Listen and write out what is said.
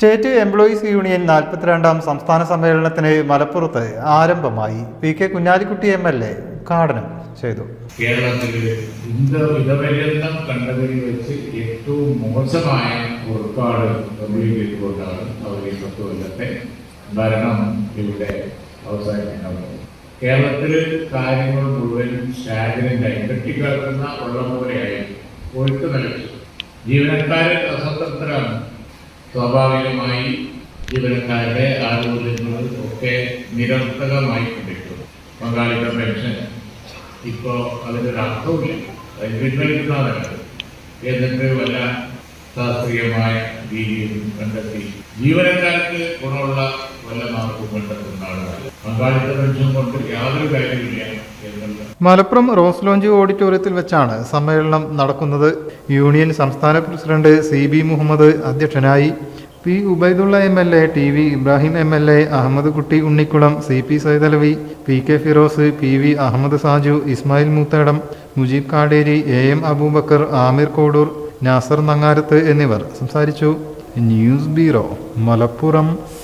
State employees union നാൽപ്പത്തിരണ്ടാം സംസ്ഥാന സമ്മേളനത്തിന് മലപ്പുറത്ത് ആരംഭമായി. P K Kunhalikutty M L A ഉദ്ഘാടനം ചെയ്തു. കേരളത്തിൽ വെച്ച് ഏറ്റവും മോശമായ അവർ കാര്യങ്ങൾ മുഴുവൻ സ്റ്റാഗ്നന്റായി കെട്ടിക്കിടക്കുന്ന വെള്ളം ഒഴുക്ക് നിലച്ചു. ജീവനക്കാർ അസംതൃപ്തരാണ് സ്വാഭാവികമായി ജീവനക്കാരുടെ ആനുകൂല്യങ്ങൾ ഒക്കെ നിരർത്ഥകമായി കൊണ്ടിരിക്കുന്നു പങ്കാളിത്ത പെൻഷൻ ഇപ്പോൾ അതിനൊരു അർത്ഥവുമില്ല അത് പിൻവലിക്കുന്നതല്ല എന്നിട്ട് വല്ല ശാസ്ത്രീയമായ രീതിയിൽ കണ്ടെത്തി. ജീവനക്കാർക്ക് ഗുണമുള്ള വല്ല മാർഗവും കണ്ടെത്തുന്ന ആളുകൾ പങ്കാളിത്ത പെൻഷൻ കൊണ്ട് യാതൊരു കാര്യമില്ല മലപ്പുറം റോസ് ലോഞ്ച് ഓഡിറ്റോറിയത്തിൽ വെച്ചാണ് സമ്മേളനം നടക്കുന്നത്. യൂണിയൻ സംസ്ഥാന പ്രസിഡന്റ് സി ബി മുഹമ്മദ് അധ്യക്ഷനായി P Ubaidulla M L A T V Ibrahim M L A Ahammad Kutty Unnikkulam C P Saithalavi P K Firoz P V Ahammad Saju Ismail Moothedam Mujeeb Kaderi A M Abubakar Aamir Kodur Nasar Nangarath എന്നിവർ സംസാരിച്ചു. News bureau Malappuram.